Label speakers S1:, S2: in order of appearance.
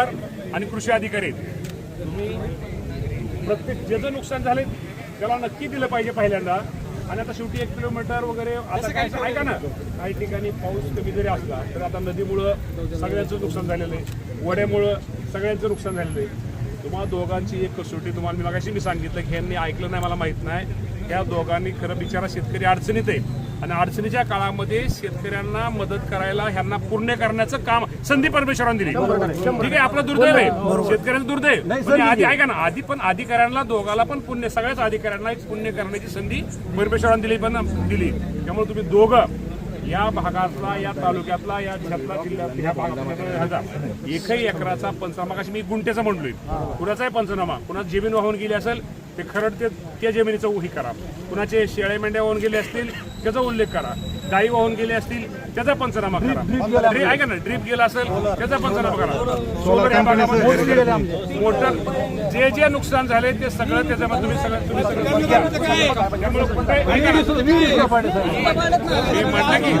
S1: तहसीलदार आणि कृषी अधिकारी तुम्ही प्रत्येक जे जे नुकसान झाले त्याला नक्की दिलं पाहिजे पहिल्यांदा. आणि आता शेवटी एक किलोमीटर वगैरे आता काय ऐका ना. काही ठिकाणी पाऊस कमी जरी असला तर आता नदीमुळं सगळ्यांचं नुकसान झालेलं आहे. वड्यामुळं सगळ्यांचं नुकसान झालेलं आहे. तुम्हाला दोघांची एक कसोटी तुम्हाला मी मगाशी मी सांगितलं की यांनी ऐकलं नाही मला माहीत नाही. त्या दोघांनी खरं बिचारा शेतकरी अडचणीत आहे. आणि अडचणीच्या काळामध्ये शेतकऱ्यांना मदत करायला ह्यांना पूर्ण करण्याचं काम संधी परमेश्वरांनी दिली. ठीक आहे? आपलं दुर्दैव आहे. शेतकऱ्यांचं दुर्दैव. पण आधी ऐका ना आधी पण अधिकाऱ्यांना दोघाला पण पुण्य सगळ्याच अधिकाऱ्यांना एक पुण्य करण्याची संधी परमेश्वरांनी दिली पण दिली. त्यामुळे तुम्ही दोघं या भागातला या तालुक्यातला या जिल्ह्यातला जिल्ह्यात ह्या भागातला एकही एकराचा पंचनामा कशी मी गुंठेचा म्हणलोय कुणाचाही पंचनामा कुणा जमीन वाहून गेली असेल ते खरड ते त्या जमिनीचा उही करा. कुणाचे शेळे मेंढ्या वाहून गेले असतील त्याचा उल्लेख करा. गाई वाहून गेले असतील त्याचा पंचनामा करा. ड्रीप ऐका ना ड्रीप गेला असेल त्याचा पंचनामा करा. सोलर या भागामध्ये मोठं जे जे नुकसान झाले ते सगळं त्याच्यामध्ये तुम्ही सगळं तुम्ही सगळं म्हटलं की